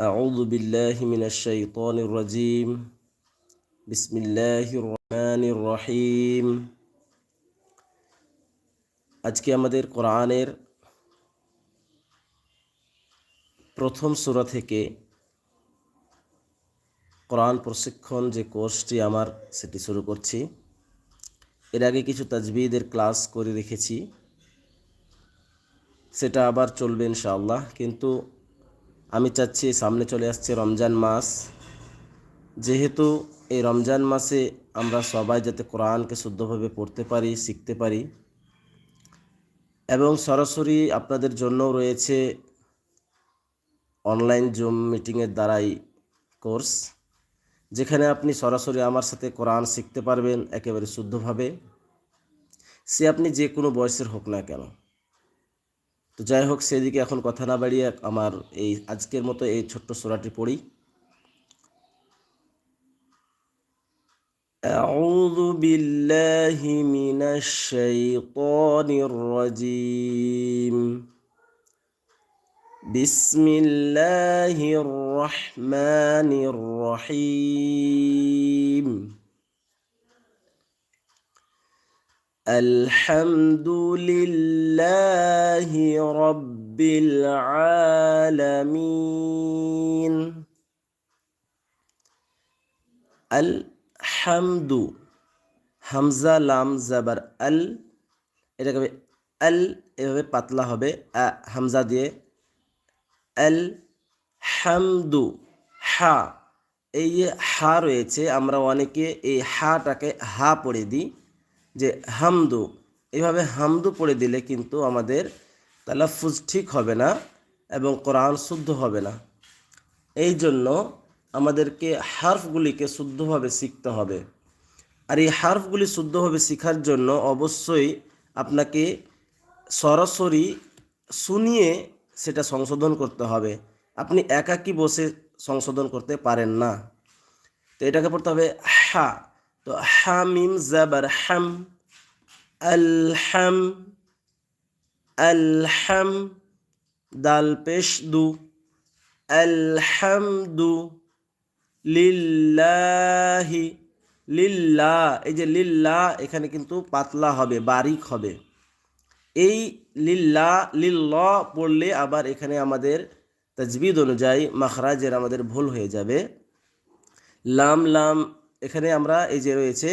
أعوذ بالله من الشيطان الرجيم بسم الله الرحمن الرحيم আজকে আমাদের কোরআনের প্রথম সূরা থেকে কোরআন প্রশিক্ষণ যে কোর্সটি আমার সেটি শুরু করছি এর আগে কিছু তাজবিদের ক্লাস করে রেখেছি সেটা আবার চলবে ইনশাআল্লাহ কিন্তু আমি চাচ্ছি সামনে চলে আসছে রমজান মাস। যেহেতু এই রমজান মাসে আমরা সবাই যাতে কোরআনকে শুদ্ধভাবে পড়তে পারি, শিখতে পারি, এবং সরাসরি আপনাদের জন্যও রয়েছে অনলাইন জুম মিটিংয়ের দ্বারাই কোর্স, যেখানে আপনি সরাসরি আমার সাথে কোরআন শিখতে পারবেন একেবারে শুদ্ধভাবে। সে আপনি যে কোনো বয়সের হোক না কেন। তো যাই হোক সেদিকে এখন কথা না বাড়িয়ে আমার এই আজকের মতো এই ছোট্ট সোরাটি পড়ি أعوذ بالله من الشيطان الرجيم بسم الله الرحمن الرحيم الحمد لله رب العالمين الحمد হামজা লাম জাবার আল এটাকে হবে আল এভাবে পাতলা হবে আ হামজা দিয়ে আল হামদু হা এই যে হা রয়েছে আমরা অনেকে এই হাটাকে হা পড়ে দিই যে হামদু এইভাবে হামদু পড়ে দিলে কিন্তু আমাদের তালাফুজ ঠিক হবে না এবং কোরআন শুদ্ধ হবে না। এই জন্য আমাদেরকে হার্ফগুলিকে শুদ্ধভাবে শিখতে হবে। আর এই হার্ফগুলি শুদ্ধভাবে শেখার জন্য অবশ্যই আপনাকে সরাসরি শুনিয়ে সেটা সংশোধন করতে হবে। আপনি একাকি বসে সংশোধন করতে পারেন না। তো এটাকে পড়তে হবে হা। তো হামিম জাবার হাম আলহাম আলহাম দাল পেশ দু আলহামদু লিল্লাহি লিল্লা এই যে লিল্লা এখানে কিন্তু পাতলা হবে, বারিক হবে। এই লিল্লা লিল্ল পড়লে আবার এখানে আমাদের তাজবিদ অনুযায়ী মাখরাজের আমাদের ভুল হয়ে যাবে। লাম লাম এখানে আমরা এই যে রয়েছে,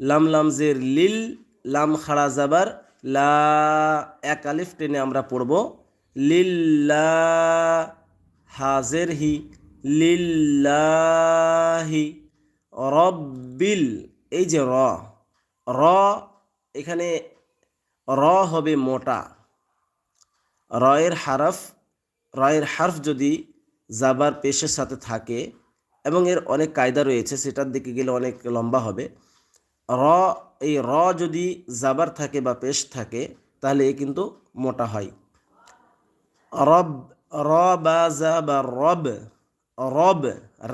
লাম লাম জের লিল, লাম খাড়া যাবার লা এক আলিফ টেনে আমরা পড়ব। লিল্লা হাজের হি লিল্লাহি রব্বিল, এই যে র র এখানে র হবে মোটা। রয়ের হারফ রয়ের হারফ যদি জাবার পেশের সাথে থাকে এবং এর অনেক কায়দা রয়েছে, সেটার দিকে গেলে অনেক লম্বা হবে। র, এই র যদি জাবার থাকে বা পেশ থাকে, তাহলে এ কিন্তু মোটা হয়। রব, র বা জাবার রব রব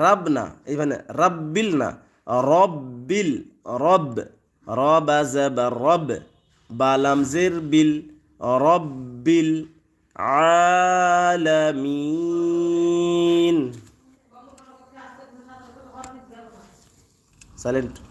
রব না এইখানে রব্বিল না, রব্বিল, রব, র বা জাবার রব, বা লামজের বিল, রব্বিল আলামিন। silent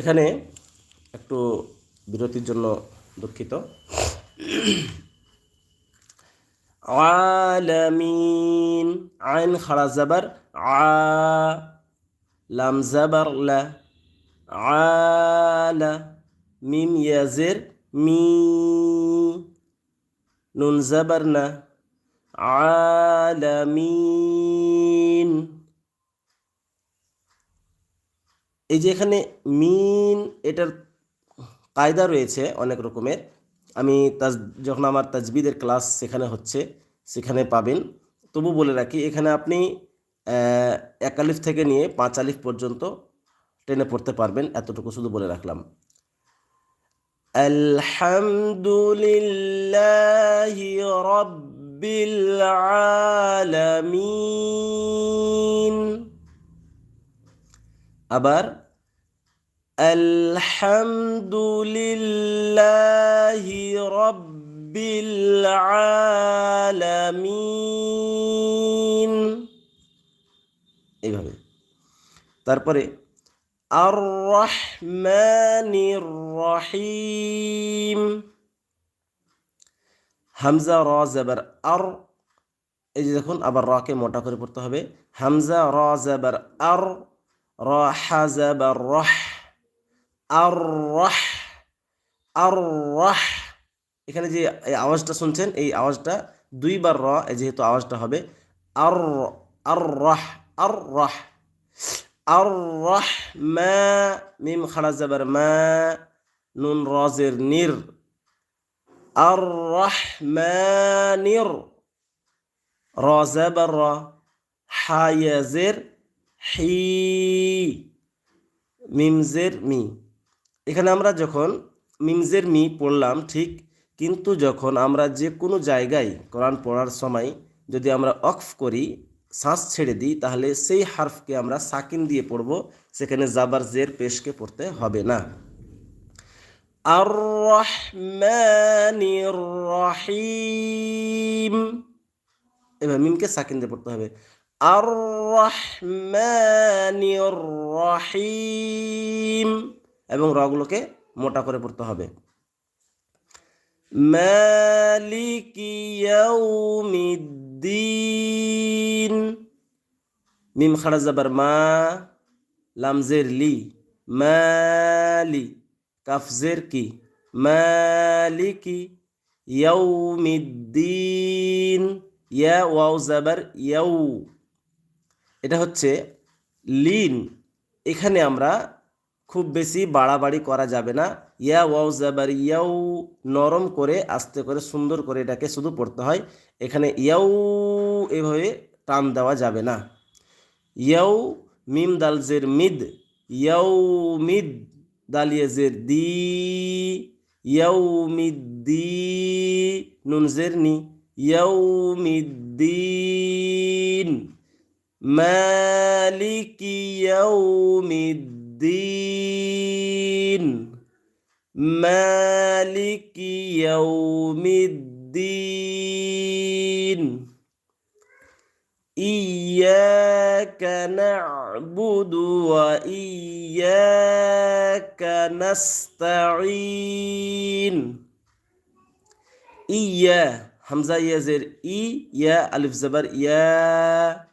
এখানে একটু বিরতির জন্য দুঃখিত। আলামিন, আইন খাড়া জাবার, আ, লাম জাবার, লা আলা মিম, ইয়াজের, মি, নুন জাবার না আলামিন এই যে এখানে মিন, এটার কায়দা রয়েছে অনেক রকমের। আমি তাজ, যখন আমার তাজবিদের ক্লাস সেখানে হচ্ছে, সেখানে পাবেন। তবু বলে রাখি, এখানে আপনি এক আলিফ থেকে নিয়ে পাঁচ আলিফ পর্যন্ত টেনে পড়তে পারবেন, এতটুকু শুধু বলে রাখলাম। আলহামদুলিল্লাহি রব্বিল আলামিন। আবার আলহামদুলিল্লাহি রব্বিল আলামিন এইভাবে। তারপরে আর রহমানির রহিম হামজা, র, জাবার, আর। এই যে দেখুন, আবার রকে মোটা করে পড়তে হবে। হামজা, র, জাবার, আর। র, হা, জাবার, রহ। আর রহ আর রহ এখানে যে এই আওয়াজটা শুনছেন, এই আওয়াজটা দুইবার র যেহেতু আওয়াজটা হবে, আর আর রহ আর রহ আর রহ মা, মিম খাড়া জাবার মা, নুন রজের নির। আর রহমানির র জাবার র, হায়াজের হি, মিমজের মি। এখানে আমরা যখন মিমজের মি পড়লাম, ঠিক কিন্তু যখন আমরা যে কোনো জায়গায় কোরআন পড়ার সময় যদি আমরা অফ করি শ্বাস ছেড়ে দিই, তাহলে সেই হার্ফকে আমরা সাকিন দিয়ে পড়ব, সেখানে জাবার জের পেশকে পড়তে হবে না। আর রহমানির রহিম এবার মিমকে সাকিন দিয়ে পড়তে হবে। আর রহমানির রহিম এবং রগুলোকে মোটা করে পড়তে হবে। মালিকি ইয়াউমিদ্দিন। মিম খাড়া যাবার মা লামজের লি। মালি কাফজের কি? মালিকি ইয়াউমিদ্দিন। ইয়া ওয়াও জাবার ইয়াউ। এটা হচ্ছে লিন। এখানে আমরা খুব বেশি বাড়াবাড়ি করা যাবে না। ইয়া ওয়াও জাবার ইয়াউ নরম করে, আস্তে করে, সুন্দর করে এটাকে শুধু পড়তে হয়। এখানে ইয়াউ এভাবে টান দেওয়া যাবে না। ইয়াউ মিম দাল জের মিদ ইয়াউ মিদ দালিয়ে জের দি ইয়াউ মিদ্দি নুন জের নি ইয়াউ মিদ্দিন মালিকি الدين. مالك يوم الدين. إياك نعبد وإياك نستعين. إيا حمزة يا زير إي يا ألف زبر يا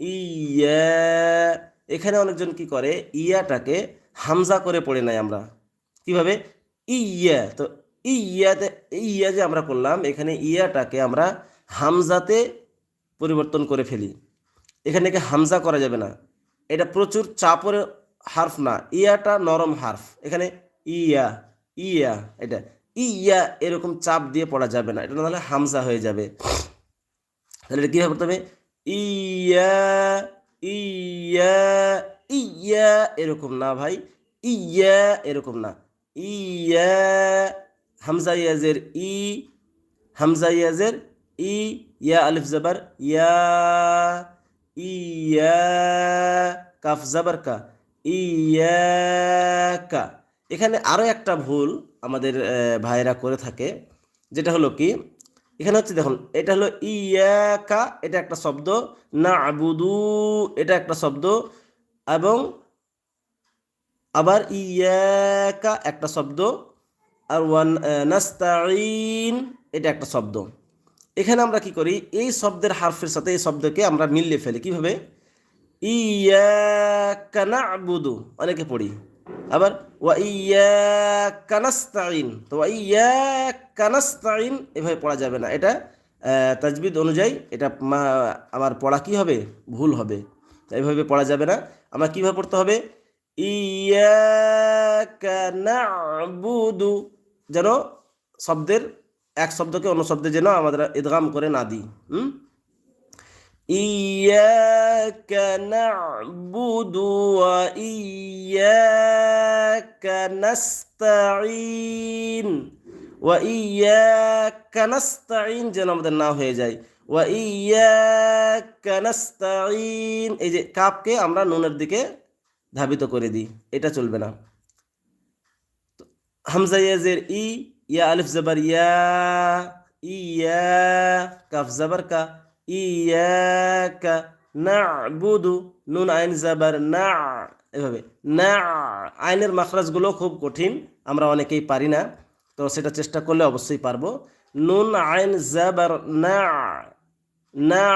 إيا. এখানে অনেকজন কি করে, ইয়াটাকে হামজা করে পড়ে নাই আমরা। কীভাবে? ইয়া, তো ইয়াতে, ইয়া যে আমরা করলাম, এখানে ইয়াটাকে আমরা হামজাতে পরিবর্তন করে ফেলি। এখানে কি হামজা করা যাবে না? এটা প্রচুর চাপের হার্ফ না, ইয়াটা নরম হার্ফ। এখানে ইয়া ইয়া, এটা, ইয়া এরকম চাপ দিয়ে পড়া যাবে না, এটা নাহলে হামজা হয়ে যাবে। তাহলে এটা কীভাবে পড়তে হবে? ইয়া ইয়া ইয়া এরকম না ভাই, ইয়া এরকম না। ইয়া, হামজা ইয়াজের ই, হামজা ইয়াজের ই, ইয়া আলিফ জবর ইয়া ইয়া, কাফ জবর কা ইয়াকা এখানে আরও একটা ভুল আমাদের ভাইয়েরা করে থাকে, যেটা হলো কি এখানে হচ্ছে দেখুন, এটা হলো ইয়াকা, এটা একটা শব্দ না আবুদু এটা একটা শব্দ, এবং আবার ইয়াকা একটা শব্দ, আর ওয়ান নাস্তাইন এটা একটা শব্দ। এখানে আমরা কি করি, এই শব্দের হারফের সাথে এই শব্দকে আমরা মিলিয়ে ফেলি, কীভাবে? ইয়াকা না আবুদু অনেকে পড়ি। আবার ওয়া ইয়াকা নাস্তাইন তো এভাবে পড়া যাবে না। এটা তাজবিদ অনুযায়ী এটা আমার পড়া কি হবে? ভুল হবে। তো এইভাবে পড়া যাবে না। আমার কীভাবে পড়তে হবে? ইয়াকা নাবুদু, যেন শব্দের এক শব্দকে অন্য শব্দে যেন আমাদের ইদগাম করে না দিই। হুম? إياك نعبد وإياك نستعين وإياك نستعين যেন আমাদের না হয়ে যায় وإياك نستعين এই যে কাপকে আমরা নুনের দিকে ধাবিত করে দিই এটা চলবে না হামজা ইয়াজের ই ইয়া আলিফ জবর ইয়া ইয়া কাফ জবর কা ইয়াকা না'বুদু, নুন আইন জবর না। এভাবে, না। আইনের মাখরাজগুলো খুব কঠিন, আমরা অনেকেই পারি না, তো সেটা চেষ্টা করলে অবশ্যই পারব। নুন আইন জবর না। না।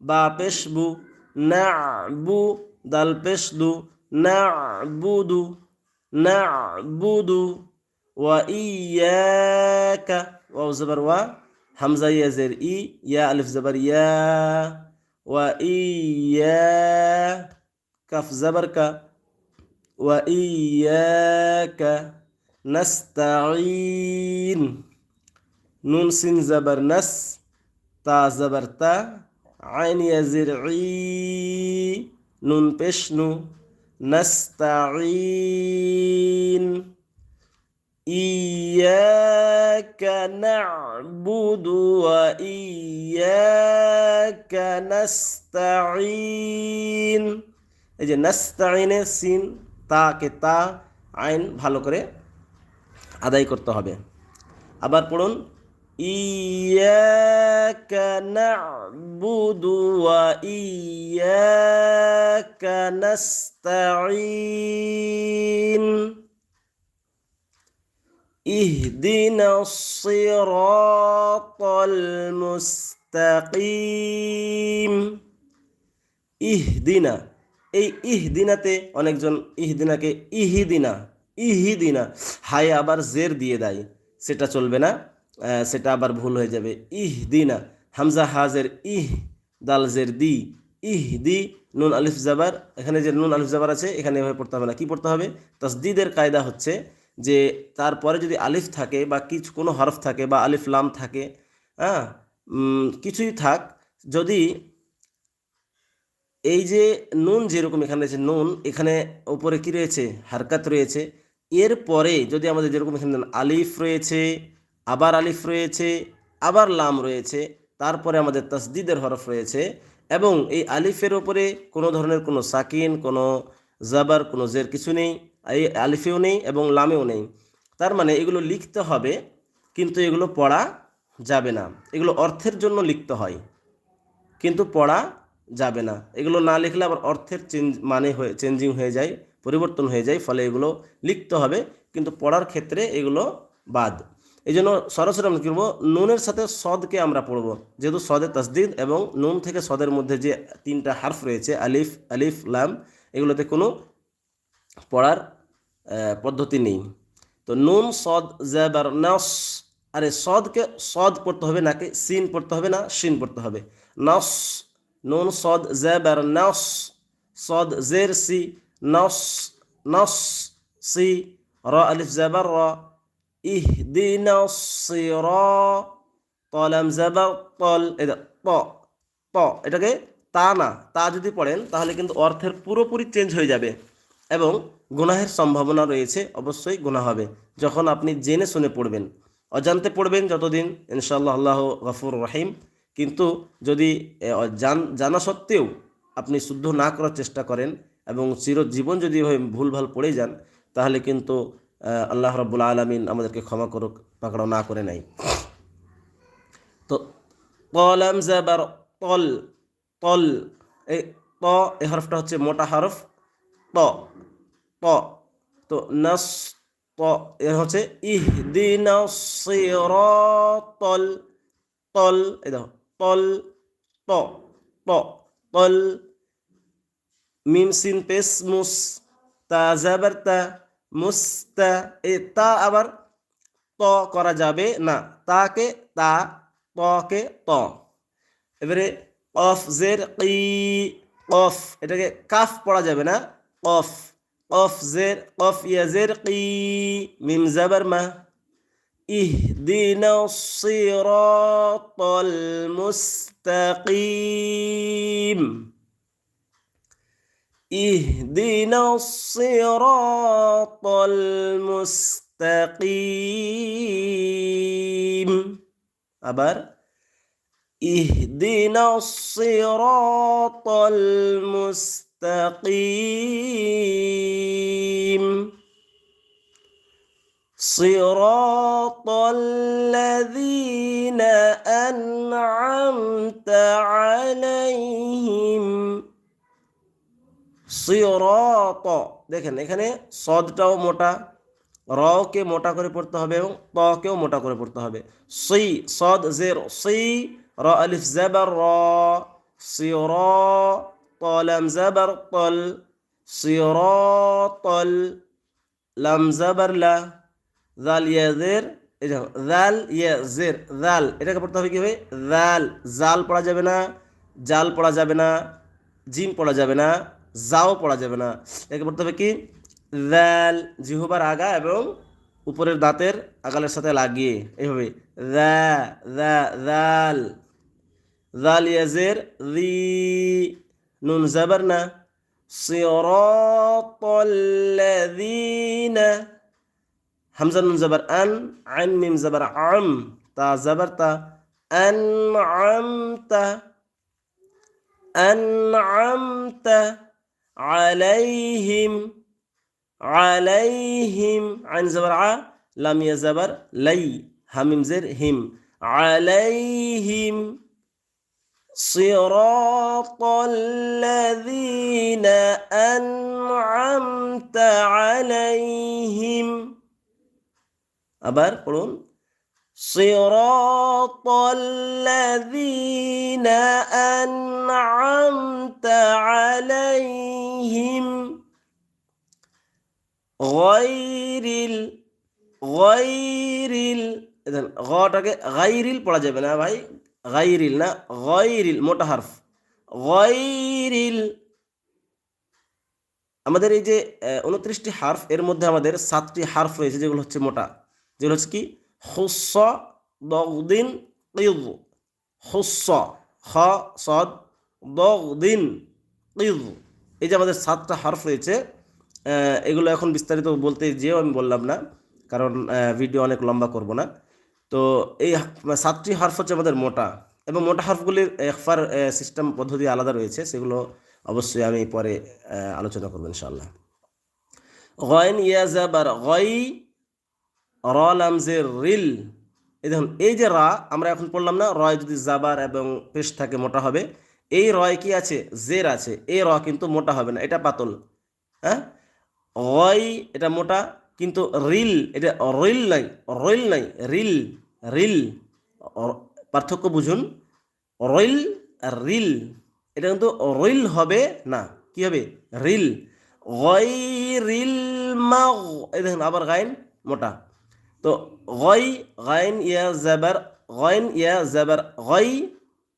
বা পেশবু, না। বু, দাল পেশদু, না। বুদু না। বুদু, ওয়া ইয়াকা, ওয়াও জবর ওয়া। হামজা ইয়া জের ই ইয়া আলিফ জবর ইয়া ওয়া ইয়া কাফ জবর কা ওয়া ইয়াকা নাস্তাঈন নুন সিন জবর নাস তা জবর তা আইন ইয়া জের ই নুন পেশ নু নাস্তাঈন إياك نعبد وإياك نستعين এই যে নাস্তাইনের সিন তাকে তা আইন ভালো করে আদায় করতে হবে আবার পড়ুন إياك نعبد وإياك نستعين اهدنا الصراط المستقيم ইহদিনা এই ইহদিনাতে অনেকজন ইহদিনাকে ইহিদিনা ইহিদিনা হায় আবার জের দিয়ে দেয় সেটা চলবে না আহ, সেটা আবার ভুল হয়ে যাবে ইহদিনা হামজা হাজের ইহ দাল জের দি ইহদি নুন আলিফ জাবার এখানে যে নুন আলিফ জাবার আছে এখানে এভাবে পড়তে হবে না কি পড়তে হবে তসদিদের কায়দা হচ্ছে যে তারপরে যদি আলিফ থাকে বা কিছু, কোনো হরফ থাকে বা আলিফ লাম থাকে হ্যাঁ কিছুই থাক, যদি এই যে নুন যেরকম এখানে রয়েছে, নুন, এখানে ওপরে কি রয়েছে? হারকাত রয়েছে। এর পরে যদি আমাদের যেরকম এখানে আলিফ রয়েছে, আবার আলিফ রয়েছে, আবার লাম রয়েছে, তারপরে আমাদের তসদিদের হরফ রয়েছে এবং এই আলিফের ওপরে কোনো ধরনের কোনো সাকিন, কোনো জাবার, কোনো জের কিছু নেই। এই আলিফেও নেই এবং লামেও নেই। তার মানে এগুলো লিখতে হবে, কিন্তু এগুলো পড়া যাবে না। এগুলো অর্থের জন্য লিখতে হয়, কিন্তু পড়া যাবে না। এগুলো না লিখলে আবার অর্থের চেঞ্জ মানে হয়ে, চেঞ্জিং হয়ে যায়, পরিবর্তন হয়ে যায়, ফলে এগুলো লিখতে হবে, কিন্তু পড়ার ক্ষেত্রে এগুলো বাদ। এই জন্য সরাসরি আমরা করব? নুনের সাথে সদকে আমরা পড়ব, যেহেতু সদের তসদিদ এবং নুন থেকে সদের মধ্যে যে তিনটা হার্ফ রয়েছে, আলিফ আলিফ, লাম, এগুলোতে কোনো পড়ার পদ্ধতি নেই। তো নুন, সদ জেবার নস, আরে সদকে সদ পড়তে হবে নাকি সিন পড়তে হবে না শিন পড়তে হবে। নস, নুন, সদ জেবার নস, সদ, জের, সি, নস নস, সি, র, আলিফ জেবার র ইহদিনা সিরাত তলাম জাবার তল এটা প ত, এটাকে তা না, তা যদি পড়েন তাহলে কিন্তু অর্থের পুরোপুরি চেঞ্জ হয়ে যাবে। এবং গুনাহের সম্ভাবনা রয়েছে, অবশ্যই গুনাহ হবে। যখন আপনি জেনে শুনে পড়বেন। অজান্তে পড়বেন যতদিন ইনশাল্লাহ আল্লাহ গফুর রহিম। কিন্তু যদি জান- সত্ত্বেও আপনি শুদ্ধ না করার চেষ্টা করেন এবং চিরজীবন যদি ভুলভাল পড়ে যান, তাহলে কিন্তু আল্লাহ রব্বুল আলমিন আমাদেরকে ক্ষমা করুক, পাকড়াও না করে নাই। তো তলাম জাবার তল তল এই ত, এ হরফটা হচ্ছে মোটা হরফ, ত। ত তো নাস ত এ হচ্ছে ইহদিনা সিরাতল তল, এই দেখো, তল, ত ত, তল, মিম, সিন, পেস, মুস, তা, জাবার, তা মুস্তা এ, তা আবার ত করা যাবে না, তাকে, তা, তকে, ত। এবারে কফ, জের কি কফ, এটাকে কাফ পড়া যাবে না, কফ। قف زر قف يا زرقي ميم زبر ما اهدنا الصراط المستقيم. اهدنا الصراط المستقيم. أبر. اهدنا الصراط المستقيم. صراط الذين أنعمت عليهم সিরত দেখেন এখানে সদটাও মোটা রকে মোটা করে পড়তে হবে এবং তকেও মোটা করে পড়তে হবে সি সদ জের সি র আলিফ জাবার র সির তলাম জাবার তল সিরতল লাম জাবার লা জাল ইয়া জের এই দেখো জাল ইয়া জের জাল এটাকে পড়তে হবে কি হবে জাল জাল পড়া যাবে না, জাল পড়া যাবে না, জিম পড়া যাবে না জাও পড়া যাবে না। এটাকে পড়তে হবে কি? জাল জিহুবার আগা এবং উপরের দাঁতের আগালের সাথে লাগিয়ে। এইভাবে জাল জাল ইয়াজের রি نون زبرنا. صراط الذين همزة نون زبر أن عم ميم زبر عم تا زبر تا أنعمت. أنعمت عليهم عليهم. عن زبر ع لم يزبر لي هم زر هم. عليهم. صراط الذين أنعمت عليهم আবার পড়ুন صراط الذين أنعمت عليهم غير ال غير ال ইদান গটাকে গাইরিল পড়া যাবে না ভাই গাইরিল না গাইরিল মোটা হারফ গাইরিল আমাদের এই যে উনত্রিশটি হার্ফ এর মধ্যে আমাদের সাতটি হার্ফ রয়েছে, যেগুলো হচ্ছে মোটা। যেগুলো হচ্ছে কি? হুস, দগদিন কিদ হুস খ সদ, দগদিন কিদ এই যে আমাদের সাতটা হার্ফ রয়েছে এগুলো এখন বিস্তারিত বলতে যেও আমি বললাম না, কারণ ভিডিও অনেক লম্বা করব না। তো এই সাতটি হার্ফ হচ্ছে আমাদের মোটা এবং মোটা হার্ফগুলির একফার সিস্টেম পদ্ধতি আলাদা রয়েছে, সেগুলো অবশ্যই আমি পরে আলোচনা করব ইনশাল্লাহ গয়ন ইয়া জাবার গই র রিল, এই দেখুন, এই যে রা, আমরা এখন পড়লাম না, রয় যদি জাবার এবং পেশ থাকে মোটা হবে, এই রয় কি আছে? জের আছে, এই র কিন্তু মোটা হবে না, এটা পাতল হ্যাঁ? রয় এটা মোটা কিন্তু রিল, এটা রিল নাই রইল নাই, রিল রিল পার্থক্য বুঝুন। রইল রিল, এটা কিন্তু রইল হবে না, কি হবে? রিল। গয়রিল মাগ, এই দেখুন আবার গাইন মোটা। তো গই গাইন ইয়া জাবার গাইন ইয়া জাবার গই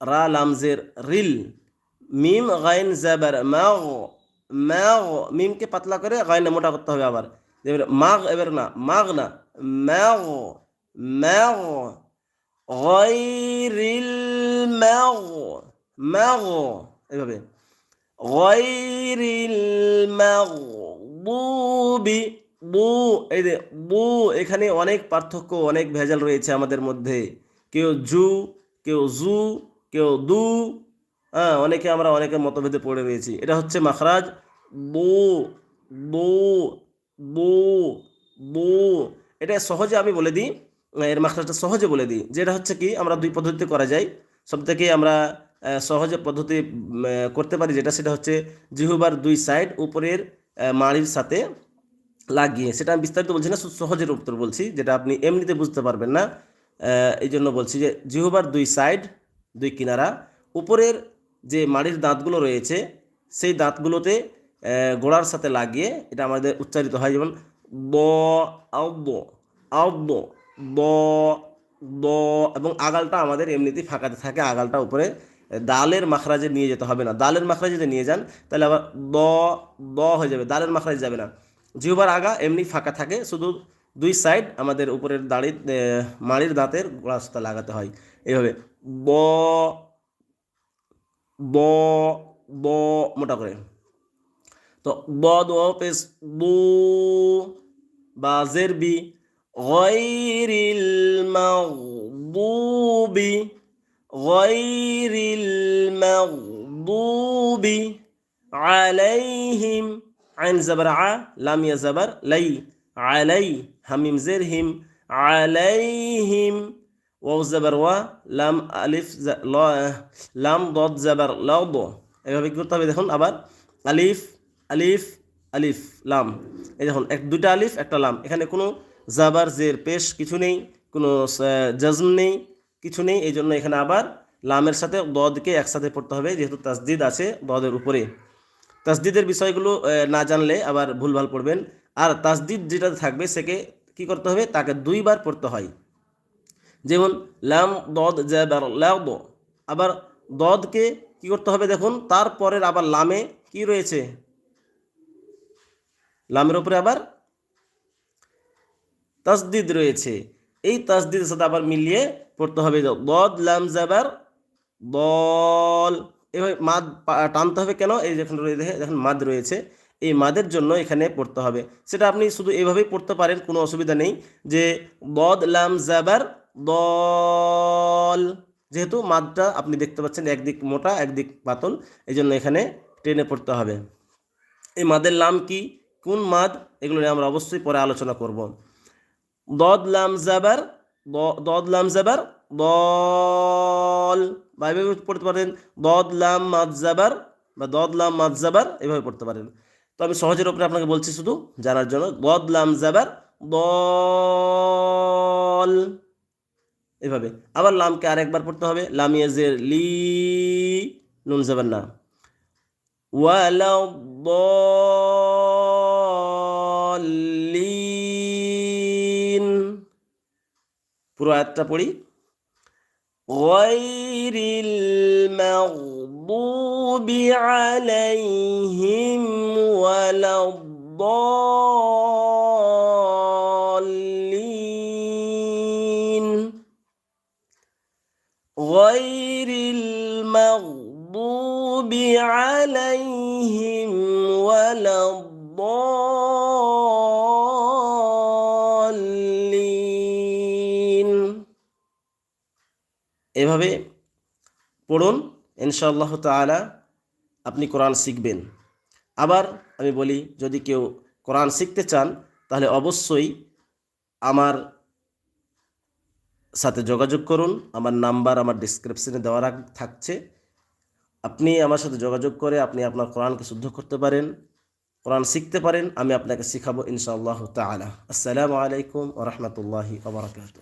রা লামজের রিল। মিম গাইন জাবার মাগ মাগ, মিমকে পাতলা করে গাইনে মোটা করতে হবে আবার। এবার মাগ, এবার না, মাগ না মাগ মাগ গয়রিল মাগ মাগ এভাবে, গয়রিল মাগদুবি বু, এই যে বু, এখানে অনেক পার্থক্য, অনেক ভেজাল রয়েছে আমাদের মধ্যে। কেউ জু কেউ জু, কেউ দু হ্যাঁ অনেকে আমরা অনেকের মতভেদে পড়ে রয়েছি। এটা হচ্ছে মাখরাজ, বু বু বু বু এটা সহজে আমি বলে দিই, এর মাখরাজটা সহজে বলে দিই। যেটা হচ্ছে কি, আমরা দুই পদ্ধতিতে করা যায়। সব থেকে আমরা সহজে পদ্ধতি করতে পারি যেটা, সেটা হচ্ছে জিহুবার দুই সাইড উপরের মাড়ির সাথে লাগিয়ে। সেটা আমি বিস্তারিত বলছি না সহজের উত্তর বলছি, যেটা আপনি এমনিতে বুঝতে পারবেন না। এই জন্য বলছি যে জিহুবার দুই সাইড দুই কিনারা, উপরের যে মাড়ির দাঁতগুলো রয়েছে, সেই দাঁতগুলোতে গোড়ার সাথে লাগিয়ে এটা আমাদের উচ্চারিত হয়, যেমন ব আব্দ ব ব এবং আগালটা আমাদের এমনিতেই ফাঁকাতে থাকে, আগালটা উপরে দালের মাখরাজে নিয়ে যেতে হবে না। দালের মাখরাজে যদি নিয়ে যান, তাহলে আবার ব ব হয়ে যাবে, দালের মাখরাজে যাবে না। জিহবার আগা এমনি ফাঁকা থাকে, শুধু দুই সাইড আমাদের উপরের দাড়ি মাড়ির দাঁতের গোড়া সুতা লাগাতে হয়। এইভাবে ব ব ব, মোটা করে। তো ব দো পেশ বু বা জের বি غير المغضوب غير المغضوب عليهم عين زبر ع لام يا زبر لي علي هميم زر هم عليهم واو زبر و لام ألف ز... لا لام ضاد زبر لا ض এভাবে কি করতে হবে দেখুন আবার আলিফ আলিফ আলিফ, লাম। এই দেখুন, এক দুটা আলিফ, একটা লাম। এখানে কোনো জাবার, জের, পেশ কিছু নেই, কোনো জজম নেই, কিছু নেই। এই জন্য এখানে আবার লামের সাথে দদকে একসাথে পড়তে হবে, যেহেতু তাসদিদ আছে দদের উপরে। তাসদিদের বিষয়গুলো না জানলে আবার ভুলভাল পড়বেন। আর তাসদিদ যেটা থাকবে, সেকে কি করতে হবে? তাকে দুইবার পড়তে হয়। যেমন, লাম, দদ, জাবার, লাদ। আবার দদকে কি করতে হবে দেখুন, তারপরের আবার লামে কি রয়েছে? লামের উপরে আবার তাসদিদ রয়েছে। এই তাসদিদের সাথে আবার মিলিয়ে পড়তে হবে দদ, লাম, জাবার বল এভাবে মাদ টানতে হবে কেন? এই যেখানে দেখেন মাদ রয়েছে। এই মাদের জন্য এখানে পড়তে হবে। সেটা আপনি শুধু এভাবেই পড়তে পারেন, কোনো অসুবিধা নেই যে বদ লাম, জাবার, দল। যেহেতু মাদটা আপনি দেখতে পাচ্ছেন একদিক মোটা, একদিক পাতল এই জন্য এখানে টেনে পড়তে হবে। এই মাদের লাম কি? কোন মাদ? এগুলো নিয়ে আমরা অবশ্যই পরে আলোচনা করব। দদ, লাম, জাবার দদ, লাম, জাবার, দল। বা এভাবে পড়তে পারেন। দদ, লাম, মাদ, জাবার বা দদ, লাম, মাদ, জাবার, এভাবে পড়তে পারেন। তো আমি সহজের উপরে আপনাকে বলছি শুধু জানার জন্য। দদ, লাম, জাবার, দল। এভাবে। আবার লামকে আরেকবার পড়তে হবে। লাম ইয়াজের লি, নুন, জাবার, না। ওয়ালা দলিন পুরো আয়াতটা পড়ি غير المغضوب عليهم ولا الضالين غير المغضوب عليهم ولا الضالين এভাবে পড়ুন, ইনশাআল্লাহ তালা আপনি কোরআন শিখবেন। আবার আমি বলি, যদি কেউ কোরআন শিখতে চান, তাহলে অবশ্যই আমার সাথে যোগাযোগ করুন। আমার নাম্বার আমার ডিসক্রিপশনে দেওয়া থাকছে। আপনি আমার সাথে যোগাযোগ করে আপনি আপনার কোরআনকে শুদ্ধ করতে পারেন, কোরআন শিখতে পারেন, আমি আপনাকে শিখাবো ইনশাআল্লাহ তালা আসসালামু আলাইকুম ওরহমতুল্লাহি আবরকাত